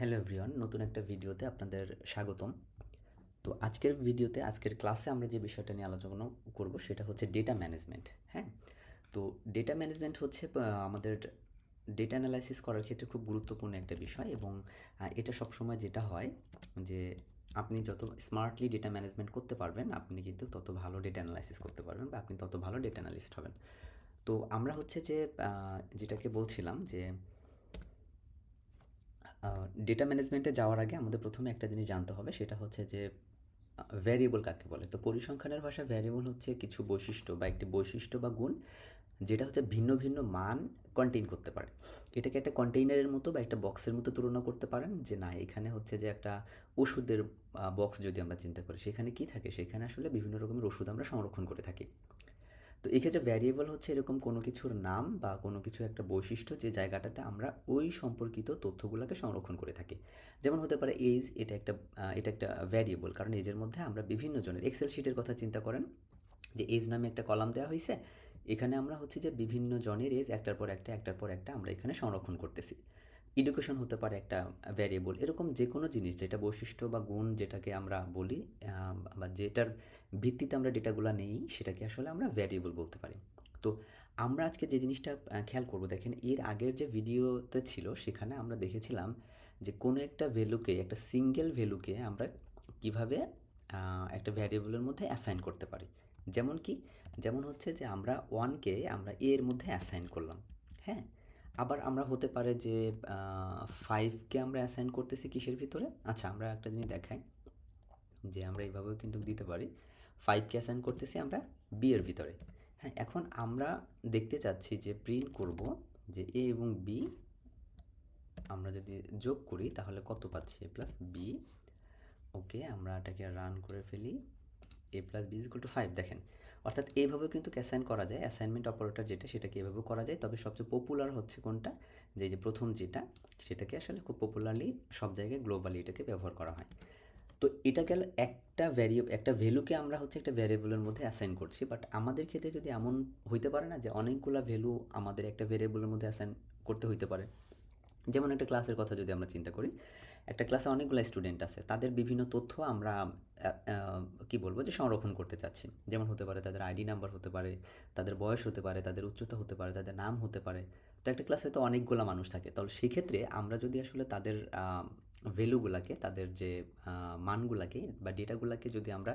Hello everyone, নতুন একটা ভিডিওতে আপনাদের স্বাগতম। তো আজকের ভিডিওতে, আজকের ক্লাসে আমরা যে বিষয়টা নিয়ে আলোচনা করব সেটা হচ্ছে ডেটা ম্যানেজমেন্ট হ্যাঁ? তো ডেটা ম্যানেজমেন্ট হচ্ছে আমাদের ডেটা অ্যানালাইসিস করার ক্ষেত্রে খুব গুরুত্বপূর্ণ একটা বিষয় এবং এটা সবসময় যেটা হয় যে আপনি যত স্মার্টলি ডেটা ম্যানেজমেন্ট করতে পারবেন, আপনি কিন্তু তত ভালো ডেটা অ্যানালাইসিস করতে পারবেন বা আপনি তত ভালো ডেটা অ্যানালিস্ট হবেন। তো আমরা হচ্ছে যে যেটাকে বলছিলাম যে ডেটা ম্যানেজমেন্টে যাওয়ার আগে আমাদের প্রথমে একটা জিনিস জানতে হবে, সেটা হচ্ছে যে ভ্যারিয়েবল কাকে বলে? তো পরিসংখ্যানের ভাষায় ভ্যারিয়েবল হচ্ছে কিছু বৈশিষ্ট্য বা একটি বৈশিষ্ট্য বা গুণ, যেটা হচ্ছে ভিন্ন ভিন্ন মান কন্টেইন করতে পারে। এটাকে একটা কন্টেইনারের মতো বা একটা বক্সের মতো তুলনা করতে পারেন, যে না, এখানে হচ্ছে যে একটা ওষুধের বক্স যদি আমরা চিন্তা করি, সেখানে কি থাকে? সেখানে আসলে বিভিন্ন রকমের ওষুধ আমরা সংরক্ষণ করে থাকি। তো এক্ষেত্রে ভ্যারিয়েবল হচ্ছে এরকম কোনো কিছুর নাম বা কোনো কিছু একটা বৈশিষ্ট্য যে জায়গাটাতে আমরা ওই সম্পর্কিত তথ্যগুলোকে সংরক্ষণ করে থাকি। যেমন হতে পারে এজ এটা একটা এটা একটা ভ্যারিয়েবল কারণ এজের মধ্যে আমরা বিভিন্ন জনের এক্সেল শিটের কথা চিন্তা করেন, যে এজ নামে একটা কলাম দেওয়া হয়েছে এখানে আমরা হচ্ছে যে বিভিন্ন জনের এজ একটার পর একটা, একটার পর একটা আমরা এখানে সংরক্ষণ করতেছি। এডুকেশন হতে পারে একটা ভ্যারিয়েবল এরকম যে কোনো জিনিস, যেটা বৈশিষ্ট্য বা গুণ যেটাকে আমরা বলি বা যেটার ভিত্তিতে আমরা ডেটাগুলো নেই, সেটাকে আসলে আমরা ভ্যারিয়েবল বলতে পারি। তো আমরা আজকে যে জিনিসটা খেয়াল করব, দেখেন এর আগের যে ভিডিওতে ছিল, সেখানে আমরা দেখেছিলাম যে কোনো একটা ভ্যালুকে একটা সিঙ্গেল ভ্যালুকে আমরা কীভাবে একটা ভ্যারিয়েবলের মধ্যে অ্যাসাইন করতে পারি। যেমন কি? যেমন হচ্ছে যে আমরা ওয়ানকে আমরা এর মধ্যে অ্যাসাইন করলাম হ্যাঁ? আবার আমরা হতে পারে যে ফাইভকে আমরা অ্যাসাইন করতেছি কিসের ভিতরে? আচ্ছা আমরা একটা জিনিস দেখাই, যে আমরা এইভাবেও কিন্তু দিতে পারি। ফাইভকে অ্যাসাইন করতেছি আমরা বি এর ভিতরে। হ্যাঁ এখন আমরা দেখতে চাচ্ছি যে প্রিন্ট করব, যে এ এবং বি আমরা যদি যোগ করি, তাহলে কত পাচ্ছি? প্লাস বি ওকে আমরা এটাকে রান করে ফেলি। A plus B equal to five দেখেন। অর্থাৎ এইভাবে কিন্তু অ্যাসাইন করা যায় অ্যাসাইনমেন্ট অপারেটর যেটা, সেটাকে এভাবে করা যায়। তবে সবচেয়ে পপুলার হচ্ছে কোনটা? যে যে প্রথম যেটা, সেটাকে আসলে খুব পপুলারলি সব জায়গায় গ্লোবালি এটাকে ব্যবহার করা হয়। তো এটা গেল একটা ভ্যারিয়েবল একটা ভ্যালুকে আমরা হচ্ছে একটা ভ্যারিয়েবলের মধ্যে অ্যাসাইন করছি। বাট আমাদের ক্ষেত্রে যদি এমন হইতে পারে না যে, অনেকগুলা ভ্যালু আমাদের একটা ভ্যারিয়েবলের মধ্যে অ্যাসাইন করতে হইতে পারে। যেমন একটা ক্লাসের কথা যদি আমরা চিন্তা করি একটা ক্লাসে অনেকগুলো স্টুডেন্ট আছে, তাদের বিভিন্ন তথ্য আমরা কি বলব যে সংরক্ষণ করতে চাচ্ছি। যেমন হতে পারে তাদের আইডি নাম্বার হতে পারে, তাদের বয়স হতে পারে, তাদের উচ্চতা হতে পারে, তাদের নাম হতে পারে। তো একটা ক্লাসে তো অনেকগুলো মানুষ থাকে। তাহলে সেক্ষেত্রে আমরা যদি আসলে তাদের ভ্যালুগুলাকে তাদের যে মানগুলাকে বা ডেটাগুলাকে যদি আমরা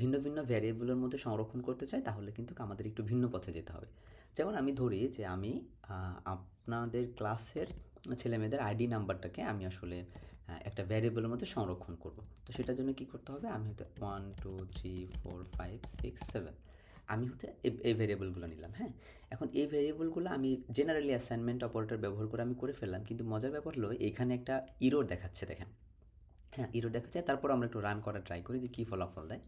ভিন্ন ভিন্ন ভ্যারিয়েবলের মধ্যে সংরক্ষণ করতে চাই, তাহলে কিন্তু আমাদের একটু ভিন্ন পথে যেতে হবে। যেমন আমি ধরি যে আমি আপনাদের ক্লাসের ছেলেমেয়েদের আইডি নাম্বারটাকে আমি আসলে একটা ভ্যারিয়েবলের মধ্যে সংরক্ষণ করব। তো সেটার জন্য কি করতে হবে? আমি হয়তো one two three four five six seven আমি হচ্ছে এই- এই ভেরিয়েবলগুলো নিলাম হ্যাঁ? এখন এই ভেরিয়েবলগুলো আমি জেনারেলি অ্যাসাইনমেন্ট অপারেটর ব্যবহার করে আমি করে ফেললাম, কিন্তু মজার ব্যাপার হলো এখানে একটা ইরোর দেখাচ্ছে, দেখেন। হ্যাঁ ইরোর দেখাচ্ছে, তারপর আমরা একটু রান করা ট্রাই করি যে কী ফলাফল দেয়।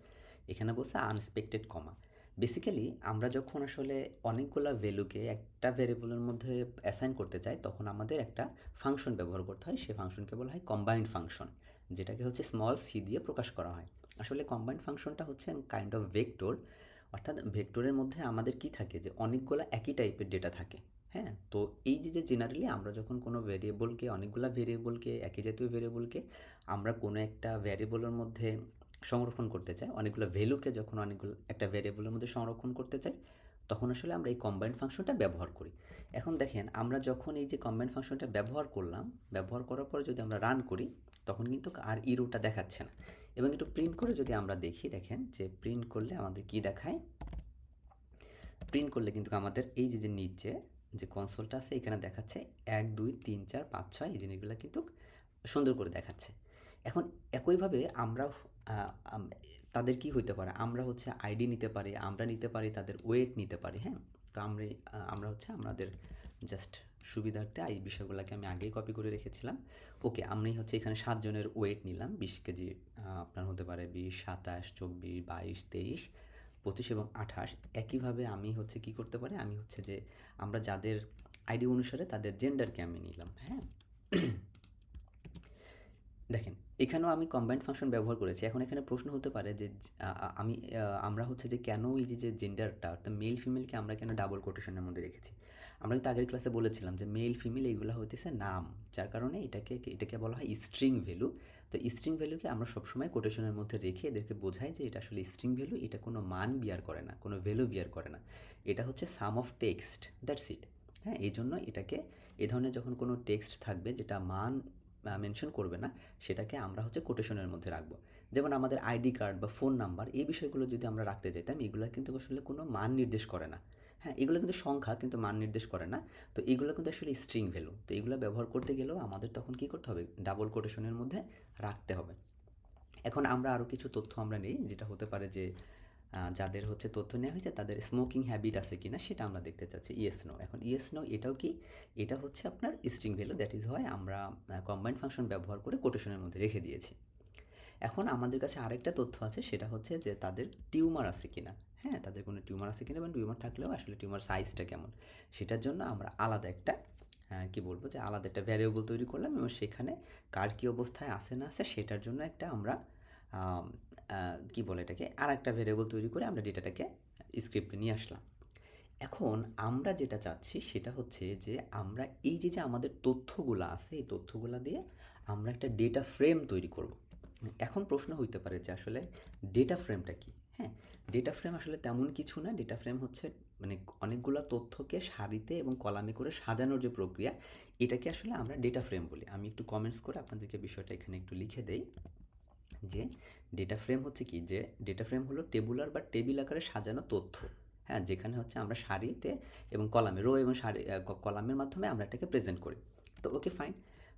এখানে বলছে আনএক্সপেক্টেড কমা বেসিক্যালি আমরা যখন আসলে অনেকগুলো ভ্যালুকে একটা ভেরিয়েবলের মধ্যে অ্যাসাইন করতে চাই, তখন আমাদের একটা ফাংশন ব্যবহার করতে হয়। সেই ফাংশনকে বলা হয় কম্বাইন্ড ফাংশন যেটাকে হচ্ছে স্মল সি দিয়ে প্রকাশ করা হয়। আসলে কম্বাইন্ড ফাংশনটা হচ্ছে কাইন্ড অফ ভেক্টর অর্থাৎ ভেক্টরের মধ্যে আমাদের কি থাকে যে অনেকগুলো একই টাইপের ডেটা থাকে হ্যাঁ? তো এই যে যে জেনারেলি আমরা যখন কোনো ভেরিয়েবলকে অনেকগুলো ভেরিয়েবলকে একই জাতীয় ভেরিয়েবলকে আমরা কোনো একটা ভ্যারিয়েবলের মধ্যে সংরক্ষণ করতে চাই অনেকগুলো ভ্যালুকে যখন অনেকগুলো একটা ভ্যারিয়েবলের মধ্যে সংরক্ষণ করতে চাই তখন আসলে আমরা এই কম্বাইন্ড ফাংশনটা ব্যবহার করি। এখন দেখেন, আমরা যখন এই যে কম্বাইন্ড ফাংশনটা ব্যবহার করলাম, ব্যবহার করার পরে যদি আমরা রান করি, তখন কিন্তু আর ইরোটা দেখাচ্ছে না। এবং একটু প্রিন্ট করে যদি আমরা দেখি, দেখেন যে প্রিন্ট করলে আমাদের কি দেখায়? প্রিন্ট করলে কিন্তু আমাদের এই যে যে নিচে যে কনসোলটা আছে, এখানে দেখাচ্ছে এক, দুই, তিন, চার, পাঁচ, ছয়, এই জিনিসগুলো কিন্তু সুন্দর করে দেখাচ্ছে। এখন একইভাবে আমরা তাদের কি হইতে পারে? আমরা হচ্ছে আইডি নিতে পারি, আমরা নিতে পারি, তাদের ওয়েট নিতে পারি হ্যাঁ? তো আমরা আমরা হচ্ছে আমাদের জাস্ট সুবিধার্থে এই বিষয়গুলোকে আমি আগেই কপি করে রেখেছিলাম। ওকে আমি হচ্ছে এখানে সাতজনের ওয়েট নিলাম, বিশ কেজি আপনার হতে পারে বিশ, সাতাশ, চব্বিশ, বাইশ, তেইশ, পঁচিশ এবং আঠাশ। একইভাবে আমি হচ্ছে কি করতে পারি? আমি হচ্ছে যে, আমরা যাদের আইডি অনুসারে তাদের জেন্ডারকে আমি নিলাম হ্যাঁ? দেখেন, এখানেও আমি কম্বাইন্ড ফাংশন ব্যবহার করেছি। এখন এখানে প্রশ্ন হতে পারে যে আমি আমরা হচ্ছে যে কেন এই যে জেন্ডারটা অর্থাৎ মেল ফিমেলকে আমরা কেন ডাবল কোটেশনের মধ্যে রেখেছি? আমরা কিন্তু আগের ক্লাসে বলেছিলাম যে মেল ফিমেল এইগুলো হইতেছে নাম, যার কারণে এটাকে এটাকে বলা হয় স্ট্রিং ভ্যালু তো স্ট্রিং ভ্যালুকে আমরা সবসময় কোটেশনের মধ্যে রেখে এদেরকে বোঝাই যে এটা আসলে স্ট্রিং ভ্যালু এটা কোনো মান বিয়ার করে না, কোনো ভ্যালু বিয়ার করে না। এটা হচ্ছে sum of text that's it হ্যাঁ এই জন্য এটাকে, এ ধরনের যখন কোনো টেক্সট থাকবে যেটা মান মেনশন করবে না, সেটাকে আমরা হচ্ছে কোটেশনের মধ্যে রাখব। যেমন আমাদের আইডি কার্ড বা ফোন নাম্বার এই বিষয়গুলো যদি আমরা রাখতে যেতাম এগুলো কিন্তু আসলে কোনো মান নির্দেশ করে না। হ্যাঁ এগুলো কিন্তু সংখ্যা, কিন্তু মান নির্দেশ করে না। তো এগুলো কিন্তু আসলে স্ট্রিং ভ্যালু তো এগুলো ব্যবহার করতে গেলেও আমাদের তখন কী করতে হবে? ডাবল কোটেশনের মধ্যে রাখতে হবে। এখন আমরা আরও কিছু তথ্য আমরা নেই, যেটা হতে পারে যে যাদের হচ্ছে তথ্য নেওয়া হয়েছে, তাদের স্মোকিং হ্যাবিট আছে কিনা সেটা আমরা দেখতে চাচ্ছি ইয়েস নো এখন ইয়েস নো এটাও কি? এটা হচ্ছে আপনার স্ট্রিং ভ্যালু দ্যাট ইজ হয় আমরা কম্বাইন্ড ফাংশন ব্যবহার করে কোটেশনের মধ্যে রেখে দিয়েছি। এখন আমাদের কাছে আরেকটা তথ্য আছে, সেটা হচ্ছে যে তাদের টিউমার আছে কিনা। হ্যাঁ তাদের কোনো টিউমার আছে কিনা বা টিউমার থাকলেও আসলে টিউমার সাইজটা কেমন? সেটার জন্য আমরা আলাদা একটা কি বলব যে আলাদা একটা ভ্যারিয়েবল তৈরি করলাম এবং সেখানে কার কী অবস্থায় আছে না আছে সেটার জন্য একটা আমরা কি বলে এটাকে? আর একটা ভেরিয়েবল তৈরি করে আমরা ডেটাটাকে স্ক্রিপ্টে নিয়ে আসলাম। এখন আমরা যেটা চাচ্ছি সেটা হচ্ছে যে আমরা এই যে যে আমাদের তথ্যগুলো আছে, এই তথ্যগুলো দিয়ে আমরা একটা ডেটা ফ্রেম তৈরি করব। এখন প্রশ্ন হইতে পারে যে আসলে ডেটা ফ্রেমটা কি? হ্যাঁ ডেটা ফ্রেম আসলে তেমন কিছু না। ডেটা ফ্রেম হচ্ছে মানে অনেকগুলো তথ্যকে সারিতে এবং কলামে করে সাজানোর যে প্রক্রিয়া, এটাকে আসলে আমরা ডেটা ফ্রেম বলি। আমি একটু কমেন্টস করে আপনাদেরকে বিষয়টা এখানে একটু লিখে দেই। যে ডেটা ফ্রেম হচ্ছে কি? যে ডেটা ফ্রেম হলো টেবুলার বা টেবিল আকারে সাজানো তথ্য। হ্যাঁ যেখানে হচ্ছে আমরা সারিতে এবং কলামে রো এবং সারি কলামের মাধ্যমে আমরা এটাকে প্রেজেন্ট করি। তো ওকে ফাইন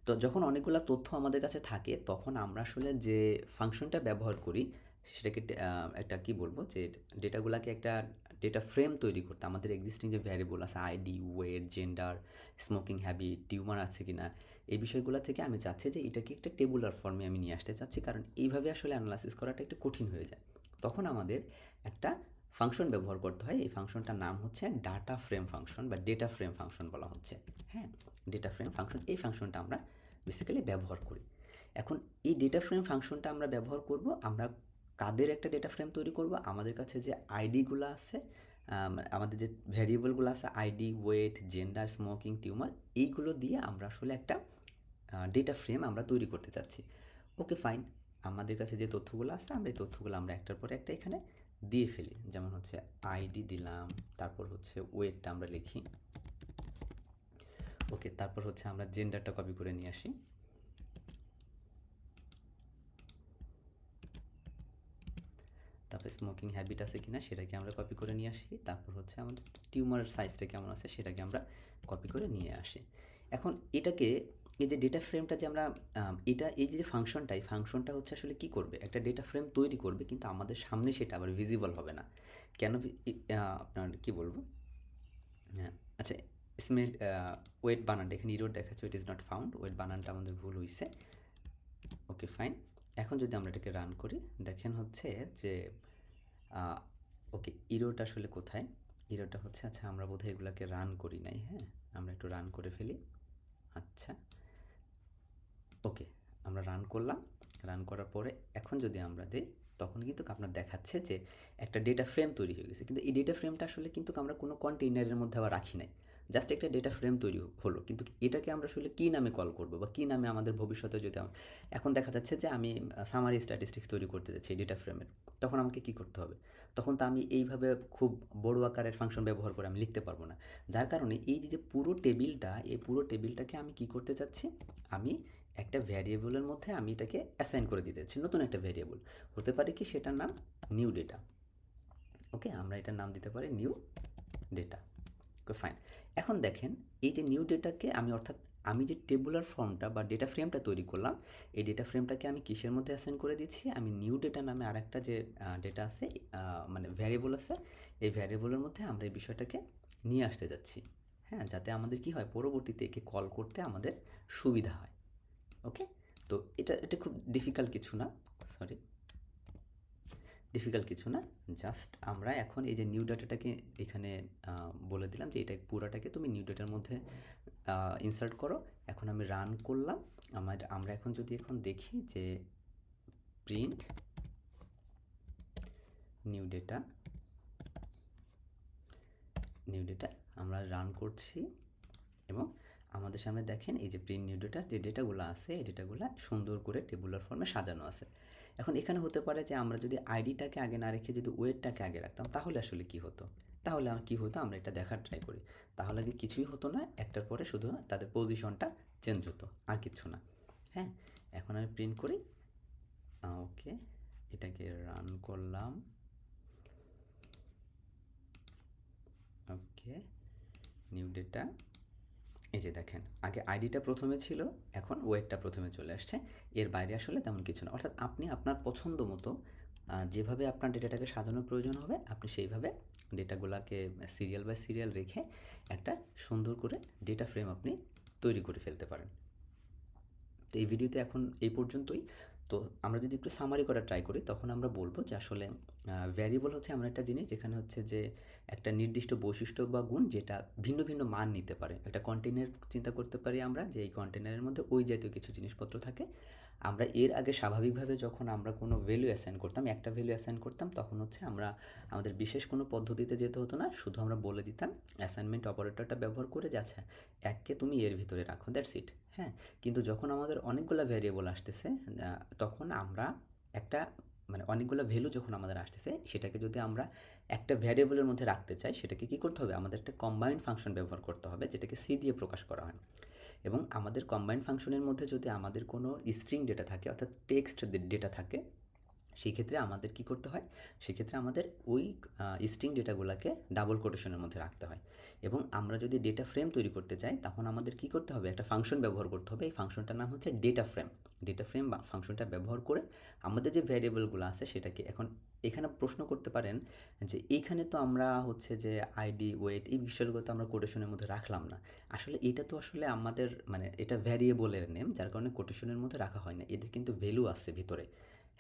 তো যখন অনেকগুলো তথ্য আমাদের কাছে থাকে, তখন আমরা আসলে যে ফাংশনটা ব্যবহার করি, সেটাকে একটা কি বলব? যে ডেটাগুলোকে একটা ডেটা ফ্রেম তৈরি করতে, আমাদের এক্সিস্টিং যে ভ্যারিয়েবল আছে ID weight gender smoking habit tumour আছে কি না এই বিষয়গুলো থেকে আমি চাচ্ছি যে এটাকে একটা টেবুলার ফর্মে আমি নিয়ে আসতে চাচ্ছি। কারণ এইভাবে আসলে অ্যানালাইসিস করাটা একটু কঠিন হয়ে যায়। তখন আমাদের একটা ফাংশন ব্যবহার করতে হয়। এই ফাংশনটার নাম হচ্ছে ডাটা ফ্রেম ফাংশন বা ডেটা ফ্রেম ফাংশন বলা হচ্ছে। হ্যাঁ ডেটা ফ্রেম ফাংশন এই ফাংশনটা আমরা বেসিক্যালি ব্যবহার করি। এখন এই ডেটা ফ্রেম ফাংশনটা আমরা ব্যবহার করব, আমরা কাদের একটা ডেটা ফ্রেম তৈরি করব? আমাদের কাছে যে আইডিগুলো আছে আমাদের যে ভ্যারিয়েবলগুলো আছে ID weight gender smoking tumour এইগুলো দিয়ে আমরা আসলে একটা ডেটা ফ্রেম আমরা তৈরি করতে চাচ্ছি। ওকে ফাইন আমাদের কাছে যে তথ্যগুলো আছে, আমরা এই তথ্যগুলো আমরা একটার পর একটা এখানে দিয়ে ফেলি। যেমন হচ্ছে আইডি দিলাম, তারপর হচ্ছে ওয়েটটা আমরা লিখি। ওকে তারপর হচ্ছে আমরা জেন্ডারটা কপি করে নিয়ে আসি। স্মোকিং হ্যাবিট আছে কিনা সেটাকে আমরা কপি করে নিয়ে আসি। তারপর হচ্ছে আমাদের টিউমারের সাইজটা কেমন আছে সেটাকে আমরা কপি করে নিয়ে আসি। এখন এটাকে, এই যে ডেটা ফ্রেমটা যে আমরা এটা এই যে ফাংশনটা এই ফাংশনটা হচ্ছে আসলে কি করবে? একটা ডেটা ফ্রেম তৈরি করবে, কিন্তু আমাদের সামনে সেটা আবার ভিজিবল হবে না। কেন আপনার কি বলব? হ্যাঁ আচ্ছা স্মেল ওয়েট বানানটা এখানে ইরোড দেখাচ্ছে it is not found wait বানানটা আমাদের ভুল হয়েছে ওকে ফাইন এখন যদি আমরা এটাকে রান করি, দেখেন হচ্ছে যে ওকে ইরোটা আসলে কোথায়? ইরোটা হচ্ছে আচ্ছা আমরা বোধহয় এগুলোকে রান করি নাই হ্যাঁ? আমরা একটু রান করে ফেলি। আচ্ছা। ওকে আমরা রান করলাম। রান করার পরে এখন যদি আমরা দিই, তখন কিন্তু আপনার দেখাচ্ছে যে একটা ডেটা ফ্রেম তৈরি হয়ে গেছে। কিন্তু এই ডেটা ফ্রেমটা আসলে কিন্তু আমরা কোনো কন্টেইনারের মধ্যে আবার রাখি নাই। জাস্ট একটা ডেটা ফ্রেম তৈরি হলো। কিন্তু এটাকে আমরা আসলে কী নামে কল করব বা কী নামে আমাদের ভবিষ্যতে যদি এখন দেখা যাচ্ছে যে আমি সামারি স্ট্যাটিস্টিক্স তৈরি করতে যাচ্ছি ডেটা ফ্রেমের তখন আমাকে কী করতে হবে? তখন তো আমি এইভাবে খুব বড় আকারের ফাংশন ব্যবহার করে আমি লিখতে পারব না। যার কারণে এই যে পুরো টেবিলটা এই পুরো টেবিলটাকে আমি কি করতে চাচ্ছি? আমি একটা ভ্যারিয়েবলের মধ্যে আমি এটাকে অ্যাসাইন করে দিতে চাচ্ছি, নতুন একটা ভ্যারিয়েবল হতে পারে কি সেটার নাম নিউ ডেটা ওকে আমরা এটার নাম দিতে পারি নিউ ডেটা ওকে ফাইন এখন দেখেন, এই যে নিউ ডেটাকে আমি অর্থাৎ আমি যে টেবুলার ফর্মটা বা ডেটা ফ্রেমটা তৈরি করলাম, এই ডেটা ফ্রেমটাকে আমি কিসের মধ্যে অ্যাসাইন করে দিচ্ছি? আমি নিউ ডেটা নামে আরেকটা যে ডেটা আছে মানে ভ্যারিয়েবল আছে, এই ভ্যারিয়েবলের মধ্যে আমরা এই বিষয়টাকে নিয়ে আসতে যাচ্ছি। হ্যাঁ যাতে আমাদের কি হয়? পরবর্তীতে একে কল করতে আমাদের সুবিধা হয়। ওকে তো এটা এটা খুব ডিফিকাল্ট কিছু না। সরি ডিফিকাল্ট কিছু না জাস্ট আমরা এখন এই যে নিউ ডাটাটাকে এখানে বলে দিলাম যে এটা পুরাটাকে তুমি নিউ ডাটার মধ্যে ইনসার্ট করো। এখন আমি রান করলাম। আমার, আমরা এখন যদি এখন দেখি যে print new data new data আমরা রান করছি এবং আমাদের সামনে দেখেন এই যে প্রিন্ট নিউ ডেটা যে ডেটাগুলো আছে, এই ডেটাগুলো সুন্দর করে টেবুলার ফর্মে সাজানো আছে। এখন এখানে হতে পারে যে আমরা যদি আইডিটাকে আগে না রেখে যদি ওয়েটটাকে আগে রাখতাম, তাহলে আসলে কি হতো? তাহলে আমার কী হতো? আমরা এটা দেখার ট্রাই করি। তাহলে কি কিছুই হতো না, একটার পরে শুধু তাদের পজিশনটা চেঞ্জ হতো, আর কিচ্ছু না। হ্যাঁ? এখন আমি প্রিন্ট করি। ওকে এটাকে রান করলাম। ওকে নিউ ডেটা এই যে দেখেন, আগে আইডিটা প্রথমে ছিল, এখন ওয়েটটা প্রথমে চলে আসছে। এর বাইরে আসলে তেমন কিছু না। অর্থাৎ আপনি আপনার পছন্দ মতো যেভাবে আপনার ডেটাটাকে সাজানোর প্রয়োজন হবে, আপনি সেইভাবে ডেটাগুলোকে সিরিয়াল বাই সিরিয়াল রেখে একটা সুন্দর করে ডেটা ফ্রেম আপনি তৈরি করে ফেলতে পারেন। তো এই ভিডিওতে এখন এই পর্যন্তই। তো আমরা যদি একটু সামারি করা ট্রাই করি, তখন আমরা বলব যে আসলে ভ্যারিয়েবল হচ্ছে এমন একটা জিনিস যেখানে হচ্ছে যে একটা নির্দিষ্ট বৈশিষ্ট্য বা গুণ যেটা ভিন্ন ভিন্ন মান নিতে পারে। একটা কন্টেনার চিন্তা করতে পারি আমরা যে এই কন্টেনারের মধ্যে ওই জাতীয় কিছু জিনিসপত্র থাকে আমরা এর আগে স্বাভাবিকভাবে যখন আমরা কোনো ভ্যালু অ্যাসাইন করতাম, একটা ভ্যালু অ্যাসাইন করতাম, তখন হচ্ছে আমরা আমাদের বিশেষ কোনো পদ্ধতিতে যেতে হতো না, শুধু আমরা বলে দিতাম অ্যাসাইনমেন্ট অপারেটরটা ব্যবহার করে যে আচ্ছা এককে তুমি এর ভিতরে রাখো দ্যাটস ইট হ্যাঁ? কিন্তু যখন আমাদের অনেকগুলো ভ্যারিয়েবল আসতেছে তখন আমরা একটা মানে অনেকগুলো ভ্যালু যখন আমাদের আসতেছে, সেটাকে যদি আমরা একটা ভ্যারিয়েবলের মধ্যে রাখতে চাই, সেটাকে কি করতে হবে? আমাদের একটা কম্বাইন্ড ফাংশন ব্যবহার করতে হবে, যেটাকে সি দিয়ে প্রকাশ করা হয়। এবং আমাদের কম্বাইন্ড ফাংশনের মধ্যে যদি আমাদের কোনো স্ট্রিং ডেটা থাকে, অর্থাৎ টেক্সট ডেটা থাকে সেই ক্ষেত্রে আমাদের কি করতে হয়? সেক্ষেত্রে আমাদের ওই স্ট্রিং ডেটাগুলোকে ডাবল কোটেশনের মধ্যে রাখতে হয়। এবং আমরা যদি ডেটা ফ্রেম তৈরি করতে চাই, তখন আমাদের কি করতে হবে? একটা ফাংশন ব্যবহার করতে হবে। এই ফাংশনটার নাম হচ্ছে ডেটা ফ্রেম ডেটা ফ্রেম বা ফাংশনটা ব্যবহার করে আমাদের যে ভ্যারিয়েবলগুলো আছে, সেটাকে এখন এখানে প্রশ্ন করতে পারেন যে, এইখানে তো আমরা হচ্ছে যে আইডি ওয়েট এই বিষয়গুলো তো আমরা কোটেশনের মধ্যে রাখলাম না। আসলে এটা তো আসলে আমাদের মানে এটা ভ্যারিয়েবলের নেম যার কারণে কোটেশনের মধ্যে রাখা হয় না। এদের কিন্তু ভ্যালু আছে ভিতরে।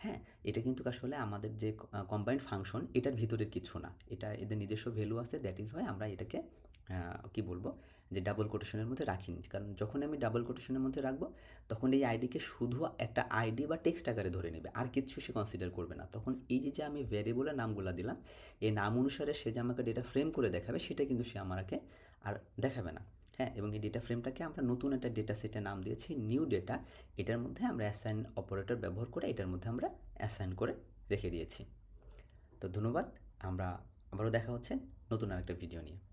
হ্যাঁ এটা কিন্তু আসলে আমাদের যে কম্বাইন্ড ফাংশন এটার ভিতরের কিছু না। এটা এদের নিজস্ব ভ্যালু আছে দ্যাট ইজ হয় আমরা এটাকে কি বলব, যে ডাবল কোটেশনের মধ্যে রাখিনি। কারণ যখন আমি ডাবল কোটেশনের মধ্যে রাখব, তখন এই আইডিকে শুধু একটা আইডি বা টেক্সট আকারে ধরে নেবে। আর কিচ্ছু সে কনসিডার করবে না। তখন এই যে যে আমি ভ্যারিয়েবলের নামগুলো দিলাম, এই নাম অনুসারে সে যে আমাকে ডেটা ফ্রেম করে দেখাবে, সেটা কিন্তু সে আমাকে আর দেখাবে না। হ্যাঁ এবং এই ডেটা ফ্রেমটাকে আমরা নতুন একটা ডেটা সেটের নাম দিয়েছি নিউ ডেটা এটার মধ্যে আমরা অ্যাসাইন অপারেটর ব্যবহার করে এটার মধ্যে আমরা অ্যাসাইন করে রেখে দিয়েছি। তো ধন্যবাদ, আমরা আবারও দেখা হচ্ছে নতুন আরেকটা ভিডিও নিয়ে।